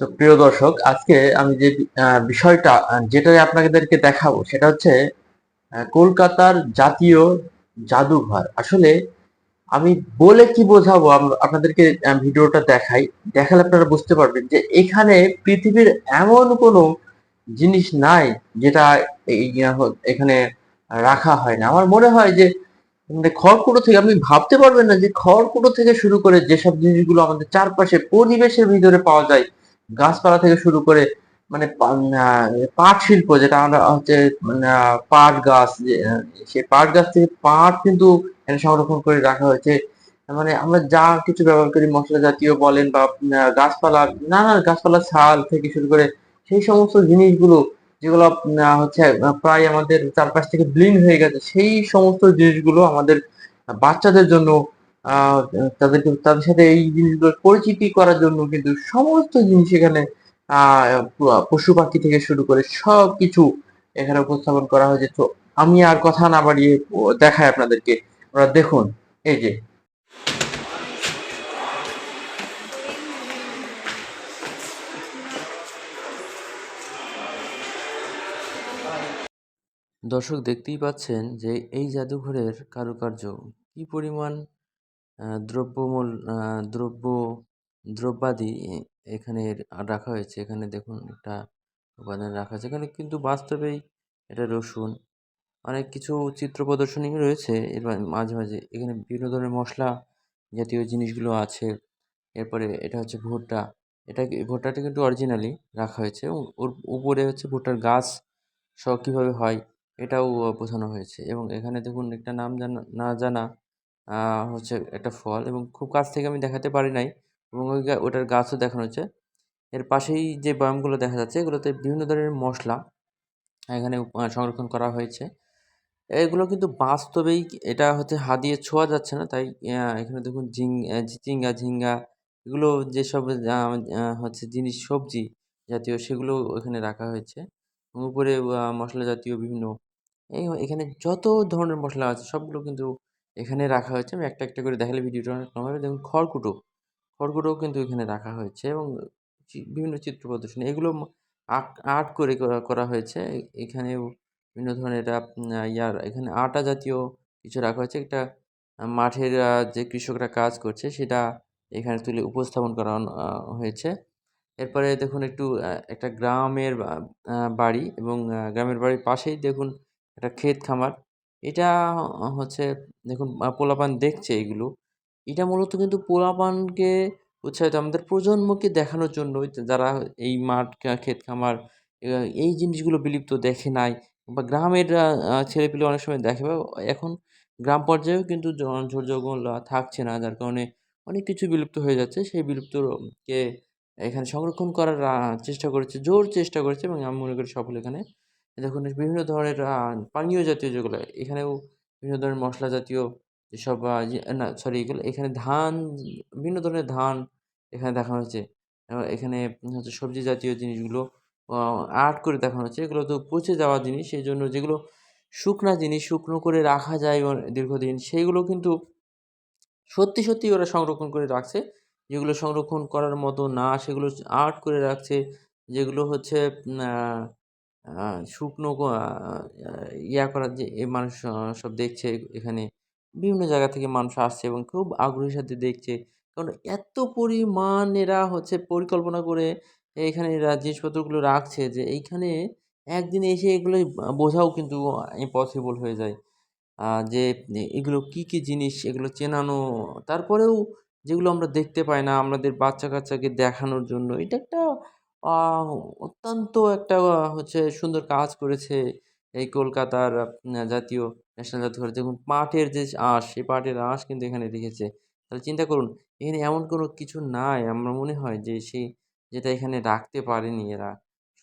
So, প্রিয় দর্শক আজকে আমি যে বিষয়টা যেটা আপনাদেরকে দেখাবো সেটা হচ্ছে কলকাতার জাতীয় জাদুঘর। আসলে আমি বলে কি বোঝাবো আপনাদেরকে ভিডিওটা দেখাই। দেখালে আপনারা বুঝতে পারবেন যে এখানে পৃথিবীর এমন কোনো জিনিস নাই যেটা এখানে রাখা হয় না। আমার মনে হয় যে মানে খড়কুটো থেকে আপনি ভাবতে পারবেন না যে খড়কুটো থেকে শুরু করে যেসব জিনিসগুলো আমাদের চারপাশে পরিবেশের ভিতরে পাওয়া যায় গাছপালা থেকে শুরু করে মানে পাট শিল্প, যেটা আমরা হচ্ছে পাট গাছ সেই পাট গাছ থেকে পাট কিন্তু সংরক্ষণ করে রাখা হয়েছে। মানে আমরা যা কিছু ব্যবহার করি, মশলা জাতীয় বলেন বা গাছপালা নানা গাছপালা ছাল থেকে শুরু করে সেই সমস্ত জিনিসগুলো, যেগুলো হচ্ছে প্রায় আমাদের চারপাশ থেকে ব্লিন হয়ে গেছে, সেই সমস্ত জিনিসগুলো আমাদের বাচ্চাদের জন্য তাদেরকে, তাদের সাথে এই জিনিসগুলোর পরিচিতি করার জন্য কিন্তু সমস্ত জিনিস এখানে পশু পাখি থেকে শুরু করে সব কিছু এখানে উপস্থাপন করা হয়েছে। তো আমি আর কথা না বাড়িয়ে দেখাই আপনাদেরকে। ওরা দেখুন, এই যে। দর্শক, দেখতেই পাচ্ছেন যে এই জাদুঘরের কারুকার্য কি পরিমাণ দ্রব্যমূল দ্রব্য, দ্রব্যাদি এখানে রাখা হয়েছে। এখানে দেখুন একটা উপাদান রাখা আছে এখানে কিন্তু বাস্তবেই এটা রসুন। অনেক কিছু চিত্র প্রদর্শনী রয়েছে। এর মাঝে মাঝে এখানে বিভিন্ন ধরনের মশলা জাতীয় জিনিসগুলো আছে। এরপরে এটা হচ্ছে ভুট্টা। এটা ভুট্টাটা কিন্তু অরিজিনালি রাখা হয়েছে এবং ওর উপরে হচ্ছে ভুট্টার গাছ সহ কীভাবে হয় এটাও বোঝানো হয়েছে। এবং এখানে দেখুন একটা নাম জানা, না জানা হচ্ছে একটা ফল এবং খুব কাছ থেকে আমি দেখাতে পারি নাই এবং ওই ওটার গাছও দেখানো হচ্ছে। এর পাশেই যে বয়ামগুলো দেখা যাচ্ছে, এগুলোতে বিভিন্ন ধরনের মশলা এখানে সংরক্ষণ করা হয়েছে। এগুলো কিন্তু বাস্তবেই এটা হচ্ছে হাত দিয়ে ছোঁয়া যাচ্ছে না, তাই এখানে দেখুন ঝিং চিচিঙ্গা, ঝিঙ্গা এগুলো যেসব হচ্ছে জিনিস, সবজি জাতীয় সেগুলো এখানে রাখা হয়েছে। উপরে মশলা জাতীয় বিভিন্ন, এই এখানে যত ধরনের মশলা আছে সবগুলো কিন্তু এখানে রাখা হয়েছে। আমি একটা একটা করে দেখালে ভিডিওটা অনেক লম্বা হবে। দেখুন, খড়কুটো। খড়কুটোও কিন্তু এখানে রাখা হয়েছে এবং বিভিন্ন চিত্র প্রদর্শনী। এগুলো আর্ট করে করা হয়েছে। এখানেও বিভিন্ন ধরনের ইয়ার, এখানে আটা জাতীয় কিছু রাখা হয়েছে। একটা মাঠের যে কৃষকরা কাজ করছে, সেটা এখানে তুলে উপস্থাপন করা হয়েছে। এরপরে দেখুন একটু একটা গ্রামের বাড়ি এবং গ্রামের বাড়ির পাশেই দেখুন একটা ক্ষেত খামার। এটা হচ্ছে দেখুন পোলাপান দেখছে এগুলো এটা মূলত কিন্তু পোলাপানকে উৎসাহিত আমাদের প্রজন্মকে দেখানোর জন্য যারা এই মাঠ ক্ষেত খামার এই জিনিসগুলো বিলুপ্ত দেখে নাই বা গ্রামের ছেলেপিলে অনেক সময় দেখে বা এখন গ্রাম পর্যায়েও কিন্তু ঝোড় জঙ্গল থাকছে না যার কারণে অনেক কিছু বিলুপ্ত হয়ে যাচ্ছে সেই বিলুপ্তকে এখানে সংরক্ষণ করার চেষ্টা করেছে, জোর চেষ্টা করেছে এবং আমি মনে করি সফল এখানে। দেখুন বিভিন্ন ধরনের পানীয় জাতীয় যেগুলো, এখানেও বিভিন্ন ধরনের মশলা জাতীয় যেসব না সরি এগুলো এখানে ধান বিভিন্ন ধরনের ধান এখানে দেখানো হয়েছে। এখানে হচ্ছে সবজি জাতীয় জিনিসগুলো আর্ট করে দেখানো হচ্ছে। এগুলো তো পচে যাওয়া জিনিস। সেই জন্য যেগুলো শুকনা জিনিস, শুকনো করে রাখা যায় দীর্ঘদিন সেইগুলো কিন্তু সত্যি, সত্যিই ওরা সংরক্ষণ করে রাখছে। যেগুলো সংরক্ষণ করার মতো না সেগুলো আর্ট করে রাখছে। যেগুলো হচ্ছে শুকনো ইয়া করার যে মানুষ সব দেখছে এখানে। বিভিন্ন জায়গা থেকে মানুষ আসছে এবং খুব আগ্রহের সাথে দেখছে। কারণ এত পরিমাণ এরা হচ্ছে পরিকল্পনা করে এখানে এরা জিনিসপত্রগুলো রাখছে যে এইখানে একদিন এসে এগুলো বোঝাও কিন্তু ইম্পসিবল হয়ে যায়। যে এগুলো কি, কি জিনিস এগুলো চেনানো তারপরেও যেগুলো আমরা দেখতে পাই না আমাদের বাচ্চা-কাচ্চাকে দেখানোর জন্য এটা একটা অত্যন্ত একটা হচ্ছে সুন্দর কাজ করেছে এই কলকাতার জাতীয় ন্যাশনাল জাদুঘর। দেখুন পাটের যে আঁশ, সেই পাটের আঁশ কিন্তু এখানে রেখেছে। তাহলে চিন্তা করুন এখানে এমন কোনো কিছু নাই আমার মনে হয় যে সেই যেটা এখানে রাখতে পারেনি এরা।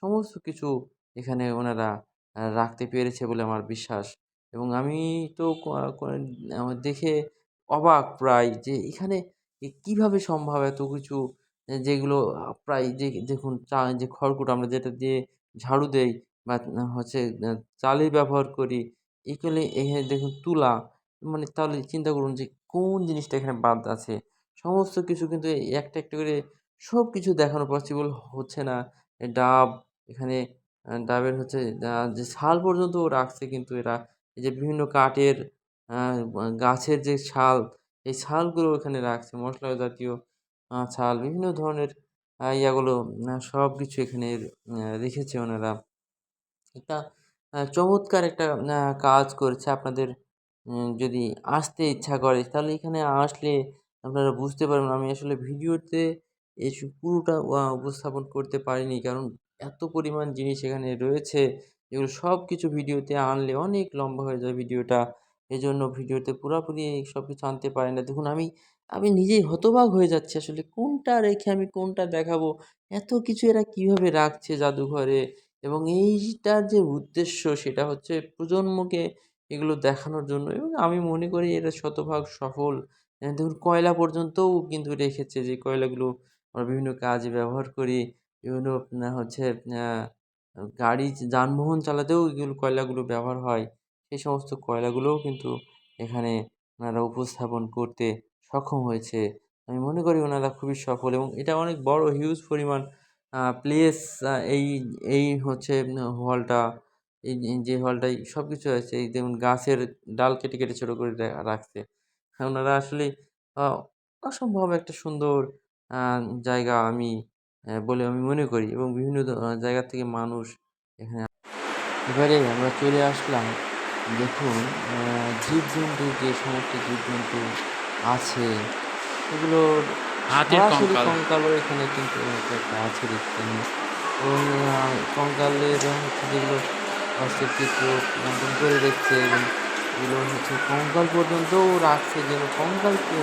সমস্ত কিছু এখানে ওনারা রাখতে পেরেছে বলে আমার বিশ্বাস। এবং আমি তো দেখে অবাক প্রায় যে এখানে কীভাবে সম্ভব এত কিছু যেগুলো প্রায় যে দেখুন চা যে খড়কুটো আমরা যেটা দিয়ে ঝাড়ু দেই বা হচ্ছে চালে ব্যবহার করি। এগুলি এখানে দেখুন তুলা মানে তাহলে চিন্তা করুন যে কোন জিনিসটা এখানে বাদ আছে। সমস্ত কিছু কিন্তু একটা, একটা করে সব কিছু দেখানো পসিবল হচ্ছে না ডাব এখানে ডাবের হচ্ছে যে ছাল পর্যন্ত রাখছে কিন্তু এরা এই যে বিভিন্ন কাঠের গাছের যে ছাল এই ছালগুলো এখানে রাখছে মশলা জাতীয় ছাল, বিভিন্ন ধরনের ইয়াগুলো সব কিছু এখানে রেখেছে ওনারা। একটা চমৎকার একটা কাজ করেছে আপনাদের যদি আসতে ইচ্ছা করে, তাহলে এখানে আসলে আপনারা বুঝতে পারবেন। আমি আসলে ভিডিওতে এই পুরোটা উপস্থাপন করতে পারিনি। কারণ এত পরিমাণ জিনিস এখানে রয়েছে, এগুলো সব কিছু ভিডিওতে আনলে অনেক লম্বা হয়ে যায় ভিডিওটা। এই জন্য ভিডিওতে পুরোপুরি সব কিছু আনতে পারি না। দেখুন, আমি আমি নিজেই হতবাক হয়ে যাচ্ছি আসলে। কোনটা রেখে আমি কোনটা দেখাবো? এত কিছু এরা কীভাবে রাখছে জাদুঘরে? এবং এইটার যে উদ্দেশ্য সেটা হচ্ছে প্রজন্মকে এগুলো দেখানোর জন্য। এবং আমি মনে করি এটা শতভাগ সফল। দেখুন কয়লা পর্যন্তও কিন্তু রেখেছে যে কয়লাগুলো আমরা বিভিন্ন কাজে ব্যবহার করি। বিভিন্ন হচ্ছে গাড়ি যানবাহন চালাতেও এগুলো কয়লাগুলো ব্যবহার হয়। সেই সমস্ত কয়লাগুলোও কিন্তু এখানে ওনারা উপস্থাপন করতে সক্ষম হয়েছে। আমি মনে করি ওনারা খুবই সফল এবং এটা অনেক বড় হিউজ পরিমাণ প্লেস এই এই হচ্ছে হলটা এই যে হলটায় সব কিছু আছে। এই যেমন গাছের ডাল কেটে কেটে ছোটো করে রাখছে। ওনারা আসলে অসম্ভব একটা সুন্দর জায়গা আমি বলে আমি মনে করি এবং বিভিন্ন জায়গা থেকে মানুষ এখানে এবারে আমরা চলে আসলাম। দেখুন জীবজন্তু যে সমস্ত জীবজন্তু আছে। এগুলোর হাতির সরাসরি কঙ্কাল। কঙ্কালও এখানে কিন্তু একটা আছে দেখতে। এবং কঙ্কালের হচ্ছে যেগুলো চিত্র অঙ্কন করে রেখেছে এবং এগুলো হচ্ছে কঙ্কাল পর্যন্তও রাখছে যেন কঙ্কালকে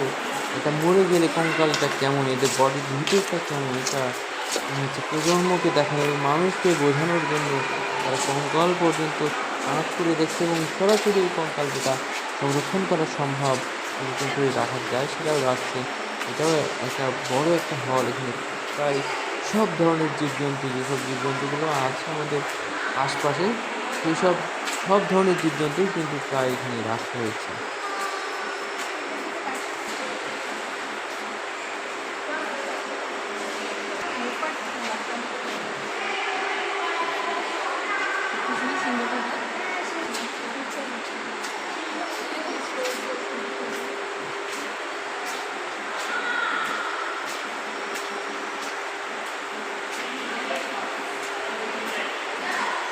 এটা মরে গেলে কঙ্কালটা কেমন এদের বডির ভিতরটা কেমন এটা হচ্ছে প্রজন্মকে দেখানো এবং মানুষকে বোঝানোর জন্য তারা কঙ্কাল পর্যন্ত আঁক করে দেখছে এবং সরাসরি কঙ্কাল যেটা সংরক্ষণ করা সম্ভব। করে রাখা যায় সেটাও রাখছে এটাও একটা বড় একটা হল এখানে প্রায় সব ধরনের জীবজন্তু, যেসব জীবজন্তুগুলো আছে আমাদের আশপাশে সেই সব সব ধরনের জীবজন্তুই কিন্তু প্রায় এখানে রাখা হয়েছে।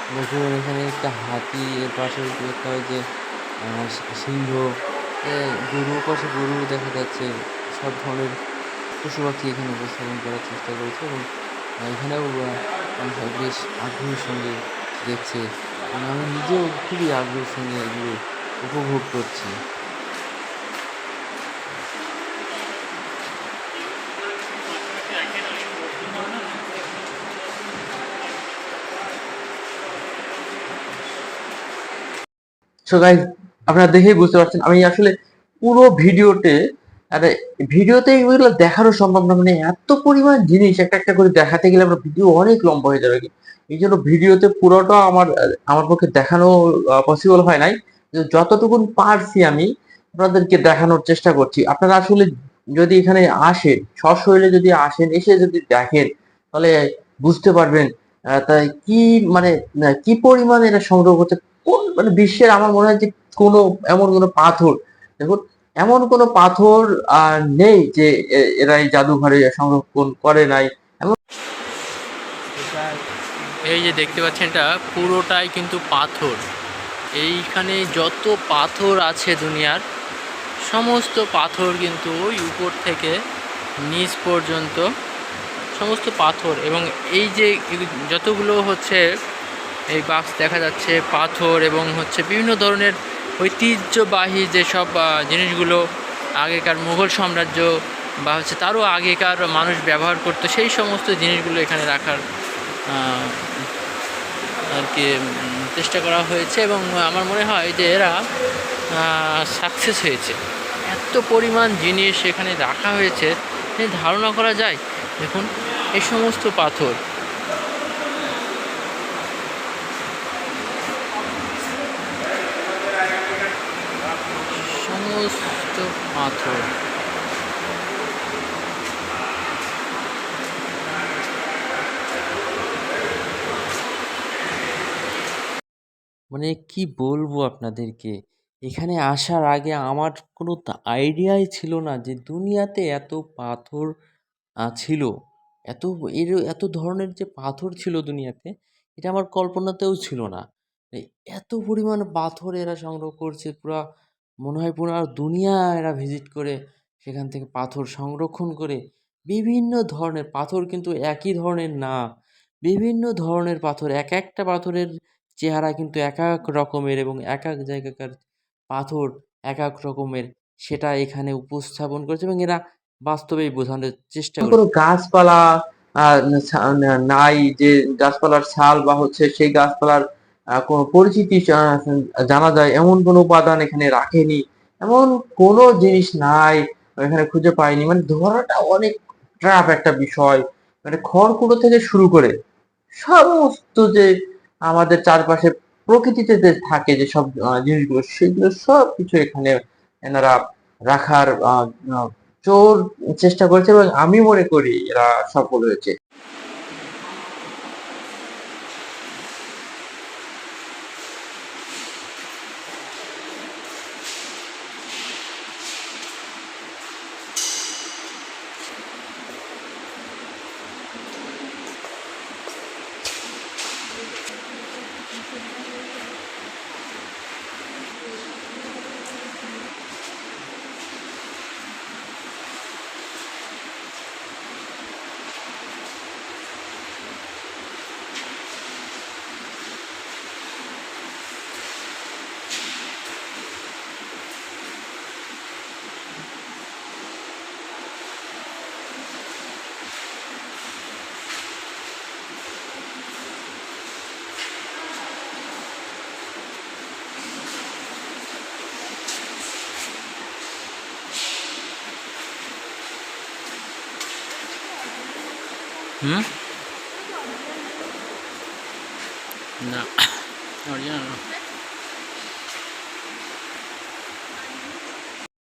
দেখুন এখানে একটা হাতি, এর পাশে দেখতে হয় যে সিংহ। গরু গরুর পাশে গরু দেখা যাচ্ছে। সব ধরনের পশু পাখি এখানে উপস্থাপন করার চেষ্টা করেছে এবং এখানেও বেশ আগ্রহের সঙ্গে দেখছে। আমি নিজেও খুবই আগ্রহের সঙ্গে এগুলো উপভোগ করছি। সো গাইজ আপনারা দেখেই বুঝতে পারছেন, আমি আসলে পুরো ভিডিওতে আরে ভিডিওতে এগুলো দেখানো সম্ভব না মানে এত পরিমাণ জিনিস একটা একটা করে দেখাতে গেলে আমরা ভিডিও অনেক লম্বা হয়ে যাবে। এই জন্য ভিডিওতে পুরোটা আমার আমার পক্ষে দেখানো পসিবল হয় নাই। যতটুকুন পারছি আমি আপনাদেরকে দেখানোর চেষ্টা করছি। আপনারা আসলে যদি এখানে আসেন, সশরীরে যদি আসেন, এসে যদি দেখেন, তাহলে বুঝতে পারবেন তাই কি মানে কি পরিমাণ এটা সংগ্রহ করছে কোন মানে বিশ্বের আমার মনে হয় যে কোনো এমন কোনো পাথর, দেখুন, এমন কোনো পাথর আর নেই যে এরা এই জাদুঘরে সংরক্ষণ করে নাই। এই যে দেখতে পাচ্ছেন এটা, পুরোটাই কিন্তু পাথর। এইখানে যত পাথর আছে দুনিয়ার, সমস্ত পাথর কিন্তু ওই উপর থেকে নিচ পর্যন্ত সমস্ত পাথর এবং এই যে যতগুলো হচ্ছে এই বাক্স দেখা যাচ্ছে পাথর এবং হচ্ছে বিভিন্ন ধরনের ঐতিহ্যবাহী যেসব জিনিসগুলো আগেকার মুঘল সাম্রাজ্য বা হচ্ছে তারও আগেকার মানুষ ব্যবহার করতো, সেই সমস্ত জিনিসগুলো এখানে রাখার আর কি চেষ্টা করা হয়েছে এবং আমার মনে হয় যে এরা সাকসেস হয়েছে। এত পরিমাণ জিনিস এখানে রাখা হয়েছে ধারণা করা যায়। দেখুন এই সমস্ত পাথর পাথর মানে কি বলব আপনাদেরকে, এখানে আসার আগে আমার কোনো আইডিয়াই ছিল না যে দুনিয়াতে এত পাথর ছিল। এত এর, এত ধরনের যে পাথর ছিল দুনিয়াতে, এটা আমার কল্পনাতেও ছিল না। এত পরিমাণ পাথর এরা সংগ্রহ করছে, পুরা মনে হয় পুরো দুনিয়া এরা ভিজিট করে সেখান থেকে পাথর সংরক্ষণ করে বিভিন্ন ধরনের পাথর কিন্তু একই ধরনের না বিভিন্ন ধরনের পাথর এক একটা পাথরের চেহারা কিন্তু এক এক রকমের এবং এক এক জায়গাকার পাথর এক এক রকমের সেটা এখানে উপস্থাপন করেছে এবং এরা বাস্তবেই বোঝানোর চেষ্টা করে গাছপালা নাই যে গাছপালার ছাল বা হচ্ছে সেই গাছপালার পরিচিতি জানা যায় এমন কোনো উপাদান এখানে রাখেনি এমন কোনো জিনিস নাই এখানে খুঁজে পাইনি। মানে ধরাটা অনেক ট্রাপ একটা বিষয়। মানে খড়কুটো থেকে শুরু করে সমস্ত যে আমাদের চারপাশে প্রকৃতিতে যে থাকে যে সব জিনিসগুলো সেগুলো সব কিছু এখানে এনারা রাখার আহ, চেষ্টা করেছে এবং আমি মনে করি এরা সফল হয়েছে। হুম না অরিজিনাল